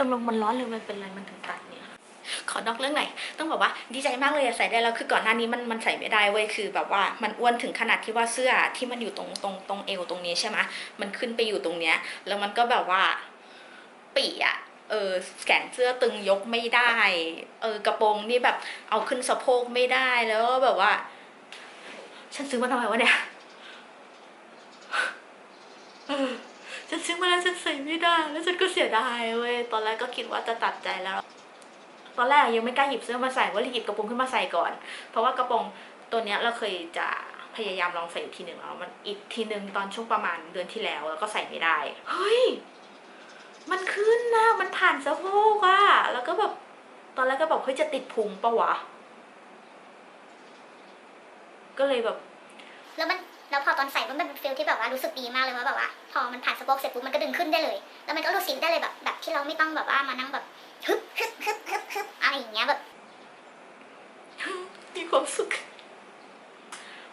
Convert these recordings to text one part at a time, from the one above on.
ตกลงมันร้อนหรือมันเป็นอะไรมันถึงตัดเนี่ย ขอนอกเรื่องหน่อยต้องบอกว่าดีใจมากเลยอะใส่ได้แล้วคือก่อนหน้านี้มันมันใส่ไม่ได้เว้ยคือ แบบว่ามันอ้วนถึงขนาดที่ว่าเสื้อที่มันอยู่ตรงตรงตรงเอวตรงนี้ใช่ไหมมันขึ้นไปอยู่ตรงเนี้ย แล้วมันก็แบบว่าปีอะเออแขนเสื้อตึงยกไม่ได้ เออกระโปรงนี่แบบเอาขึ้นสะโพกไม่ได้แล้วก็แบบว่า ฉันซื้อมาทำไมวะเนี่ย เออฉัน ซื้อมาแล้วฉันใส่ไม่ได้ แล้วฉันก็เสียดายเว้ย ตอนแรกก็คิดว่าจะตัดใจแล้ว ตอนแรกยังไม่กล้าหยิบเสื้อมาใส่ว่าหยิบกระโปรงขึ้นมาใส่ก่อน เพราะว่ากระโปรงตัวเนี้ยเราเคยจะพยายามลองใส่อยู่ทีหนึ่งแล้วมันอีกทีหนึ่งตอนช่วงประมาณเดือนที่แล้วแล้วก็ใส่ไม่ได้ เฮ้ย มันขึ้นนะ มันผ่านสะโพกอะแล้วก็แบบตอนแรกก็บอกเฮ้ยจะติดพุงปะวะ ก็เลยแบบ แล้วมัน แล้วพอตอนใส่มันเป็นฟีลที่แบบว่ารู้สึกดีมากเลยว่าแบบว่า พอมันผ่านสะโพกเสร็จปุ๊บมันก็ดึงขึ้นได้เลย แล้วมันก็รู้สึกได้เลยแบบแบบที่เราไม่ต้องแบบว่ามานั่งแบบฮึบฮึบฮึบฮึบฮึบอะไรอย่างเงี้ยแบบมีความสุข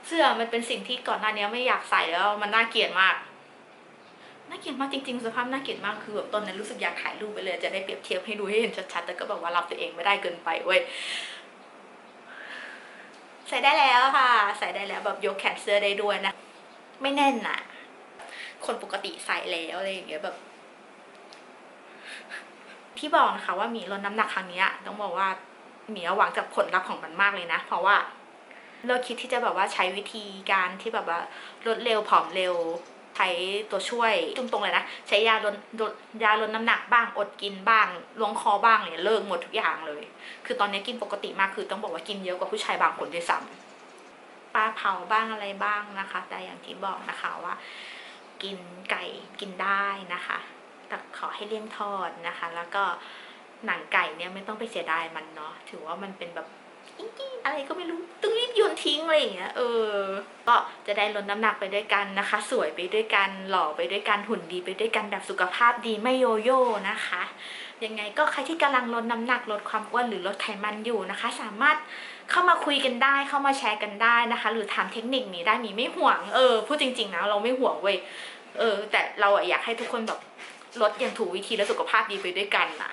เสื้อมันเป็นสิ่งที่ก่อนหน้านี้ไม่อยากใส่แล้วมันน่าเกลียดมากน่าเกลียดมากจริงๆ สภาพน่าเกลียดมากคือแบบตอนนั้นรู้สึกอยากถ่ายรูปไปเลยจะได้เปรียบเทียบให้ดูให้เห็นชัดๆแต่ก็แบบว่ารับตัวเองไม่ได้เกินไปเว้ย ใส่ได้แล้วค่ะ ใส่ได้แล้วแบบยกแขนเสื้อได้ด้วยนะ ไม่แน่นอะคนปกติใส่แล้วอะไรอย่างเงี้ยแบบ ที่บอกนะคะว่ามีลดน้ำหนักครั้งนี้ต้องบอกว่ามีหวังจากผลลัพธ์ของมันมากเลยนะ เพราะว่า เราคิดที่จะแบบว่าใช้วิธีการที่แบบว่าลดเร็วผอมเร็ว ใช้ตัวช่วยตรงๆเลยนะ ใช้ยาลดยาลดน้ำหนักบ้างอดกินบ้างล้วงคอบ้างเนี่ยเลิกหมดทุกอย่างเลย คือตอนนี้กินปกติมากคือต้องบอกว่ากินเยอะกว่าผู้ชายบางคนด้วยซ้ำปลาเผาบ้างอะไรบ้างนะคะ แต่อย่างที่บอกนะคะว่า กินไก่กินได้นะคะแต่ขอให้เลี่ยงทอดนะคะ แล้วก็หนังไก่เนี่ยไม่ต้องไปเสียดายมันเนาะถือว่ามันเป็นแบบ อิงอิ๊งอะไรก็ไม่รู้ต้องรีบโยนทิ้งอะไรอย่างเงี้ยเออ ก็จะได้ลดน้ำหนักไปด้วยกันนะคะ สวยไปด้วยกันหล่อไปด้วยกันหุ่นดีไปด้วยกันแบบสุขภาพดีไม่โยโย่นะคะยังไงก็ใครที่กำลังลดน้ำหนักลดความอ้วนหรือลดไขมันอยู่นะคะ สามารถเข้ามาคุยกันได้เข้ามาแชร์กันได้นะคะ หรือถามเทคนิคนี้ได้มีไม่ห่วงเออพูดจริงๆนะเราไม่ห่วงเว้ยเออ แต่เราอยากให้ทุกคนแบบลดอย่างถูกวิธีและสุขภาพดีไปด้วยกันอะ